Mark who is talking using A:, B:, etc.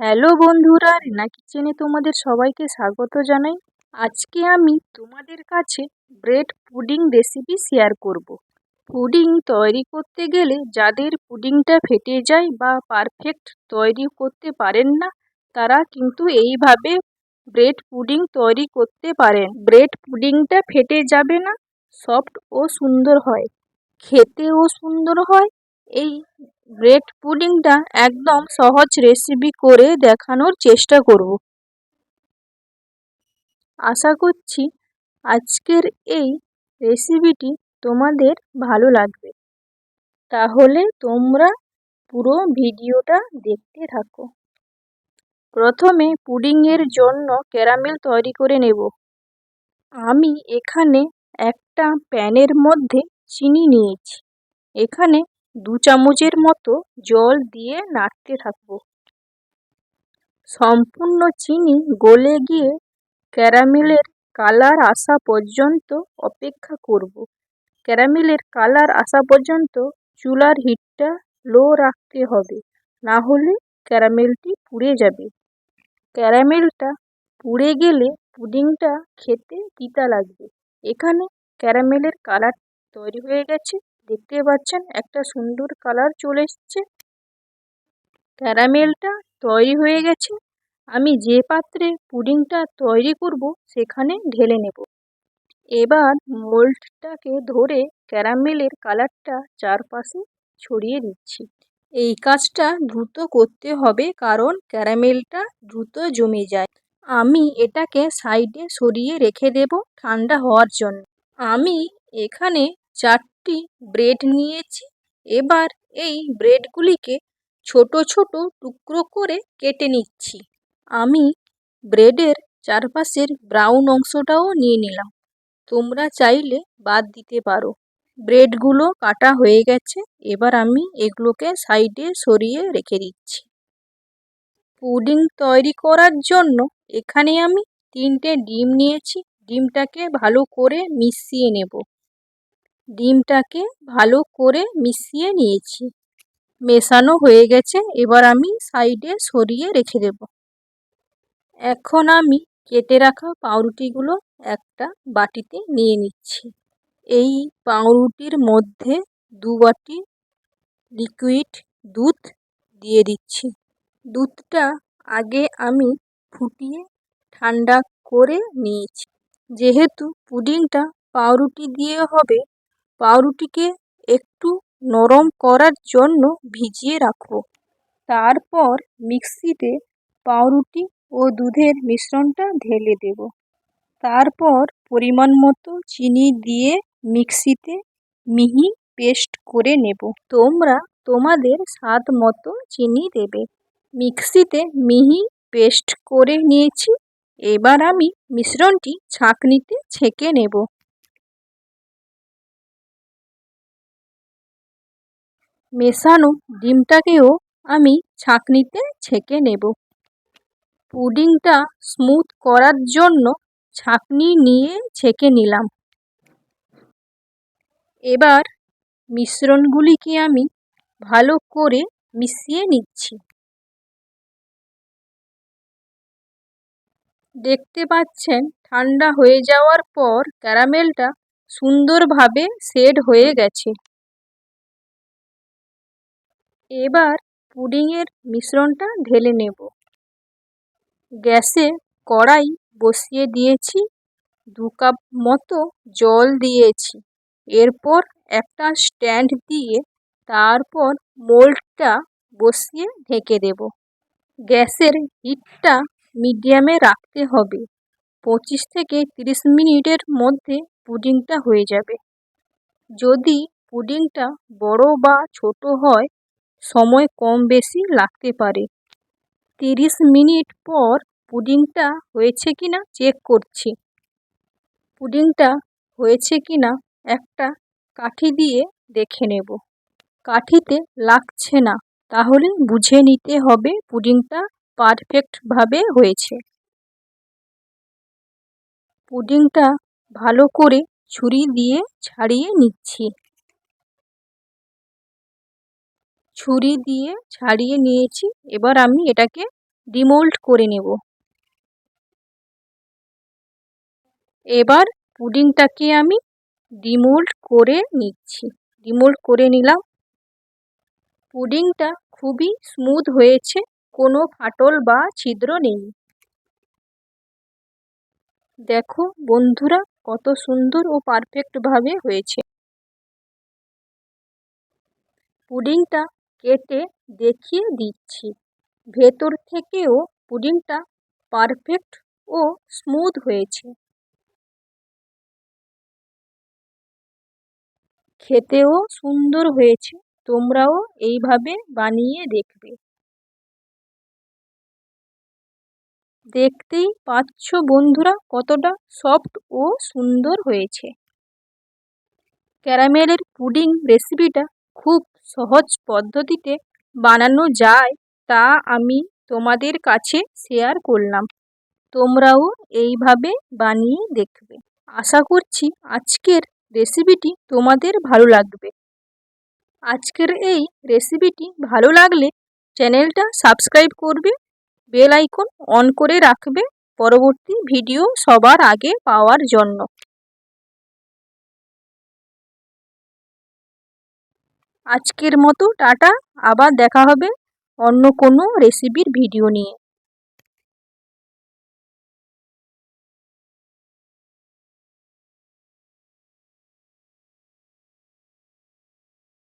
A: Hello বন্ধুরা, রিনা কিচেনে তোমাদের সবাইকে স্বাগত জানাই। আজকে আমি তোমাদের কাছে ব্রেড পুডিং রেসিপি শেয়ার করব। পুডিং তৈরি করতে গেলে যাদের পুডিংটা ফেটে যায় বা পারফেক্ট তৈরি করতে পারেন না, তারা কিন্তু এইভাবে ব্রেড পুডিং তৈরি করতে পারেন। ব্রেড পুডিংটা ফেটে যাবে না, সফট ও সুন্দর হয়। খেতেও সুন্দর হয়, এই ব্রেড পুডিংটা একদম সহজ রেসিপি করে দেখানোর চেষ্টা করব। আশা করছি আজকের এই রেসিপিটি তোমাদের ভালো লাগবে। তাহলে তোমরা পুরো ভিডিওটা দেখতে থাকো। প্রথমে পুডিংয়ের জন্য ক্যারামেল তৈরি করে নেব। আমি এখানে একটা প্যানের মধ্যে চিনি নিয়েছি। এখানে দু চামচের মতো জল দিয়ে নাড়তে থাকব। সম্পূর্ণ চিনি গলে গিয়ে ক্যারামেলের কালার আসা পর্যন্ত অপেক্ষা করব। ক্যারামেলের কালার আসা পর্যন্ত চুলার হিটটা লো রাখতে হবে, না হলে ক্যারামেলটি পুড়ে যাবে। ক্যারামেলটা পুড়ে গেলে পুডিংটা খেতে তিতা লাগবে। এখানে ক্যারামেলের কালার তৈরি হয়ে গেছে। দেখতে পাচ্ছেন, একটা সুন্দর কালার চলে এসছে। ক্যারামেলটা তৈরি হয়ে গেছে। আমি যে পাত্রে পুডিংটা তৈরি করব, সেখানে ঢেলে নেব। এবার মোল্ডটাকে ধরে ক্যারামেলের কালারটা চারপাশে ছড়িয়ে দিচ্ছি। এই কাজটা দ্রুত করতে হবে, কারণ ক্যারামেলটা দ্রুত জমে যায়। আমি এটাকে সাইডে সরিয়ে রেখে দেব ঠান্ডা হওয়ার জন্য। আমি এখানে চারটি ব্রেড নিয়েছি। এবার এই ব্রেডগুলিকে ছোট ছোট টুকরো করে কেটে নিচ্ছি। আমি ব্রেডের চারপাশের ব্রাউন অংশটাও নিয়ে নিলাম। তোমরা চাইলে বাদ দিতে পারো। ব্রেডগুলো কাটা হয়ে গেছে। এবার আমি এগুলোকে সাইডে সরিয়ে রেখে দিচ্ছি। পুডিং তৈরি করার জন্য এখানে আমি তিনটে ডিম নিয়েছি। ডিমটাকে ভালো করে মিশিয়ে নেব। ডিমটাকে ভালো করে মিশিয়ে নিয়েছি। মেশানো হয়ে গেছে, এবার আমি সাইডে সরিয়ে রেখে দেব। এখন আমি কেটে রাখা পাউরুটিগুলো একটা বাটিতে নিয়ে নিচ্ছি। এই পাউরুটির মধ্যে দু বাটি লিকুইড দুধ দিয়ে দিচ্ছি। দুধটা আগে আমি ফুটিয়ে ঠান্ডা করে নিয়েছি। যেহেতু পুডিংটা পাউরুটি দিয়ে হবে পাউরুটিকে একটু নরম করার জন্য ভিজিয়ে রাখব। তারপর মিক্সিতে পাউরুটি ও দুধের মিশ্রণটা ঢেলে দেব। তারপর পরিমাণ মতো চিনি দিয়ে মিক্সিতে মিহি পেস্ট করে নেব। তোমরা তোমাদের স্বাদ মতো চিনি দেবে। মিক্সিতে মিহি পেস্ট করে নিয়েছি। এবার আমি মিশ্রণটি ছাঁকনিতে ছেঁকে নেব। মেশানো ডিমটাকেও আমি ছাঁকনিতে ছেঁকে নেব। পুডিংটা স্মুথ করার জন্য ছাঁকনি নিয়ে ছেঁকে নিলাম। এবার মিশ্রণগুলিকে আমি ভালো করে মিশিয়ে নিচ্ছি। দেখতে পাচ্ছেন, ঠান্ডা হয়ে যাওয়ার পর ক্যারামেলটা সুন্দরভাবে সেড হয়ে গেছে। এবার পুডিংয়ের মিশ্রণটা ঢেলে নেব। গ্যাসে কড়াই বসিয়ে দিয়েছি, দু কাপ মতো জল দিয়েছি। এরপর একটা স্ট্যান্ড দিয়ে তারপর মোল্ডটা বসিয়ে ঢেকে দেব। গ্যাসের হিটটা মিডিয়ামে রাখতে হবে। পঁচিশ থেকে তিরিশ মিনিটের মধ্যে পুডিংটা হয়ে যাবে। যদি পুডিংটা বড় বা ছোট হয় সময় কম বেশি লাগতে পারে। তিরিশ মিনিট পর পুডিংটা হয়েছে কি না চেক করছি। পুডিংটা হয়েছে কি না একটা কাঠি দিয়ে দেখে নেব। কাঠিতে লাগছে না, তাহলে বুঝে নিতে হবে পুডিংটা পারফেক্টভাবে হয়েছে। পুডিংটা ভালো করে ছুরি দিয়ে ছাড়িয়ে নিচ্ছি। ছুরি দিয়ে ছাড়িয়ে নিয়েছি। এবার আমি এটাকে ডিমোল্ড করে নেব। এবার পুডিংটাকে আমি ডিমোল্ড করে নিচ্ছি। ডিমোল্ড করে নিলাম। পুডিংটা খুবই স্মুথ হয়েছে। কোনো ফাটল বা ছিদ্র নেই। দেখো বন্ধুরা, কত সুন্দর ও পারফেক্টভাবে হয়েছে। পুডিংটা কেটে দেখিয়ে দিচ্ছি। ভেতর থেকেও পুডিংটা পারফেক্ট ও স্মুথ হয়েছে। খেতেও সুন্দর হয়েছে। তোমরাও এইভাবে বানিয়ে দেখবে। দেখতেই পাচ্ছ বন্ধুরা কতটা সফট ও সুন্দর হয়েছে। ক্যারামেলের পুডিং রেসিপিটা খুব সহজ পদ্ধতিতে বানানো যায়, তা আমি তোমাদের কাছে শেয়ার করলাম। তোমরাও এইভাবে বানিয়ে দেখবে। আশা করছি আজকের রেসিপিটি তোমাদের ভালো লাগবে। আজকের এই রেসিপিটি ভালো লাগলে চ্যানেলটা সাবস্ক্রাইব করবে বেল আইকন অন করে রাখবে পরবর্তী ভিডিও সবার আগে পাওয়ার জন্য। আজকের মতো টাটা। আবার দেখা হবে অন্য কোনো রেসিপির ভিডিও নিয়ে।